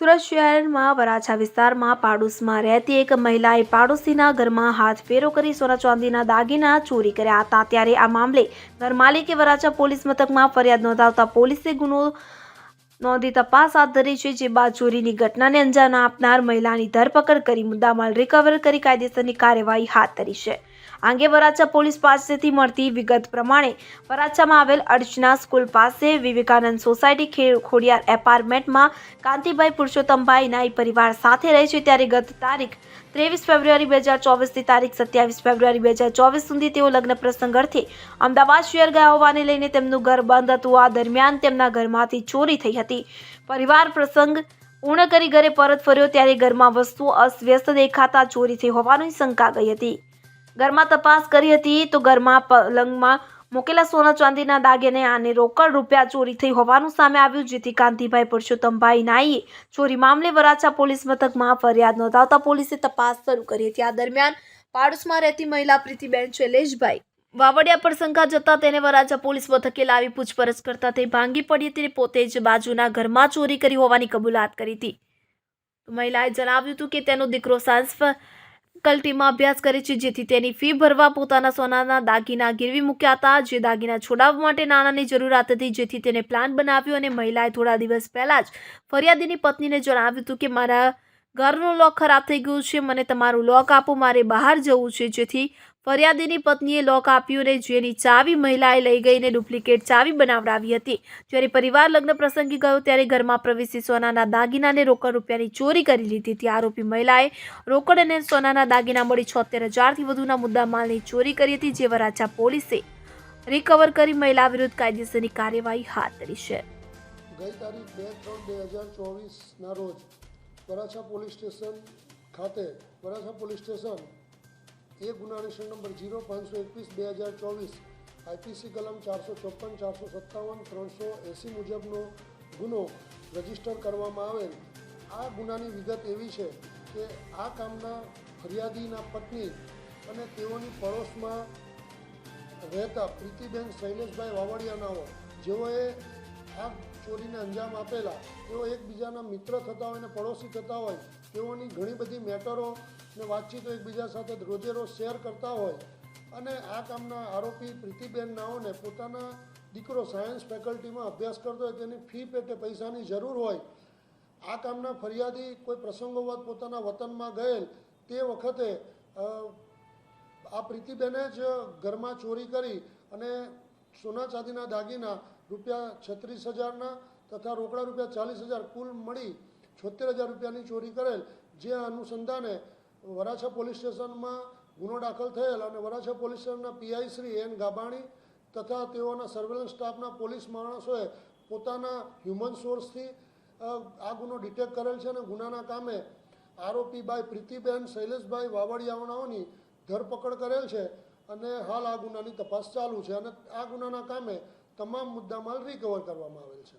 સુરત શહેરમાં વરાછા વિસ્તારમાં પાડોશમાં રહેતી એક મહિલાએ પાડોશીના ઘરમાં હાથ ફેરો કરી સોના ચાંદીના દાગીના ચોરી કર્યા હતા. ત્યારે આ મામલે ઘરમાલિકે વરાછા પોલીસ મથકમાં ફરિયાદ નોંધાવતા પોલીસે ગુનો નોંધી તપાસ હાથ ધરી છે, જે બાદ ચોરીની ઘટનાને અંજામ આપનાર મહિલાની ધરપકડ કરી મુદ્દામાલ રિકવર કરી કાયદેસરની કાર્યવાહી હાથ ધરી છે. આ અંગે વરાછા પોલીસ પાસેથી મળતી વિગત પ્રમાણે વરાછામાં આવેલ અર્ચના સ્કૂલ પાસે વિવેકાનંદ સોસાયટી ખોડિયાર એપાર્ટમેન્ટમાં કાંતિભાઈ પુરુષોત્તમભાઈ નાઈ પરિવાર સાથે રહે છે. ત્યારે ગત તારીખ ત્રેવીસ ફેબ્રુઆરી બે હજાર ચોવીસથી તારીખ સત્યાવીસ ફેબ્રુઆરી બે હજાર ચોવીસ સુધી તેઓ લગ્ન પ્રસંગ અર્થે અમદાવાદ શહેર ગયા હોવાને લઈને તેમનું ઘર બંધ હતું. આ દરમિયાન તેમના ઘરમાંથી ચોરી થઈ હતી. પરિવાર પ્રસંગ પૂર્ણ કરી ઘરે પરત ફર્યો. ત્યારે ઘરમાં વસ્તુઓ અસ્વ્યસ્ત દેખાતા ચોરી થઈ હોવાની શંકા ગઈ હતી. ઘરમાં તપાસ કરી હતી તો ઘરમાં પલંગમાં મૂકેલા સોના ચાંદીના દાગીને અને રોકડ રૂપિયા ચોરી થઈ હોવાનું સામે આવ્યું, જેથી કાંતિભાઈ પુરુષોત્તમભાઈ નાઈએ ચોરી મામલે વરાછા પોલીસ મથકમાં ફરિયાદ નોંધાવતા પોલીસે તપાસ શરૂ કરી હતી. આ દરમિયાન પાડોશમાં રહેતી મહિલા પ્રીતિબેન શૈલેષભાઈ વાવડિયા પર જતા તેને વરાછા પોલીસ મથકે લાવી પૂછપરછ કરતા તે ભાંગી પડી હતી પોતે જ બાજુના ઘરમાં ચોરી કરી હોવાની કબૂલાત કરી હતી. મહિલાએ જણાવ્યું હતું કે તેનો દીકરો સાયન્સ ફેકલ્ટીમાં અભ્યાસ કરે છે, જેથી તેની ફી ભરવા પોતાના સોનાના દાગીના ગીરવી મૂક્યા હતા, જે દાગીના છોડાવવા માટે નાણાંની જરૂરિયાત હતી, જેથી તેને પ્લાન બનાવ્યો અને મહિલાએ થોડા દિવસ પહેલાં જ ફરિયાદીની પત્નીને જણાવ્યું હતું કે, મારા ઘરનું લોક ખરાબ થઈ ગયું છે, મને તમારું લોક આપો, મારે બહાર જવું છે, જેથી ફરિયાદીની પત્નીએ લોક આપ્યું અને જેની ચાવી મહિલાએ લઈ ગઈને ડુપ્લિકેટ ચાવી બનાવડાવી હતી. જ્યારે પરિવાર લગ્ન પ્રસંગે ગયો ત્યારે ઘરમાં પ્રવેશી સોનાના દાગીનાને રોકડ રૂપિયાની ચોરી કરી લીધી હતી. આરોપી મહિલાએ રોકડ અને સોનાના દાગીના મળી છોતેર હજારથી વધુના મુદ્દા માલની ચોરી કરી હતી જે વરાછા પોલીસે રિકવર કરી મહિલા વિરુદ્ધ કાયદેસરની કાર્યવાહી હાથ ધરી છે. વરાછા પોલીસ સ્ટેશન ખાતે, વરાછા પોલીસ સ્ટેશન એ ગુના નિશાન નંબર જીરો પાંચસો એકવીસ બે હજાર ચોવીસ, આઈપીસી કલમ ચારસો ચોપન, ચારસો સત્તાવન, ત્રણસો એંસી મુજબનો ગુનો રજિસ્ટર કરવામાં આવેલ. આ ગુનાની વિગત એવી છે કે આ કામના ફરિયાદીના પત્ની અને તેઓની પડોશમાં રહેતા પ્રીતિબેન શૈલેષભાઈ વાવડિયાનાઓ, જેઓએ આ ચોરીને અંજામ આપેલા, તેઓ એકબીજાના મિત્ર થતા હોય અને પડોશી થતા હોય તેઓની ઘણી બધી મેટરો ને વાતચીતો એકબીજા સાથે રોજે રોજ શેર કરતા હોય. અને આ કામના આરોપી પ્રીતિબેન નાઓને પોતાના દીકરો સાયન્સ ફેકલ્ટીમાં અભ્યાસ કરતો હોય, તેની ફી પેટે પૈસાની જરૂર હોય. આ કામના ફરિયાદી કોઈ પ્રસંગોવત પોતાના વતનમાં ગયેલ. તે વખતે આ પ્રીતિબેને જ ઘરમાં ચોરી કરી અને સોના ચાંદીના દાગીના રૂપિયા છત્રીસ હજારના તથા રોકડા રૂપિયા ચાલીસ હજાર કુલ મળી છોતેર હજાર રૂપિયાની ચોરી કરેલ, જે અનુસંધાને વરાછા પોલીસ સ્ટેશનમાં ગુનો દાખલ થયેલ અને વરાછા પોલીસ સ્ટેશનના પીઆઈ શ્રી એન ગાબાણી તથા તેઓના સર્વેલન્સ સ્ટાફના પોલીસ માણસોએ પોતાના હ્યુમન સોર્સથી આ ગુનો ડિટેક્ટ કરેલ છે અને ગુનાના કામે આરોપી બાઈ પ્રીતિબેન, શૈલેષભાઈ વાવડિયાવણાઓની ધરપકડ કરેલ છે અને હાલ આ ગુનાની તપાસ ચાલુ છે અને આ ગુનાના કામે તમામ મુદ્દામાલ રિકવર કરવામાં આવેલ છે.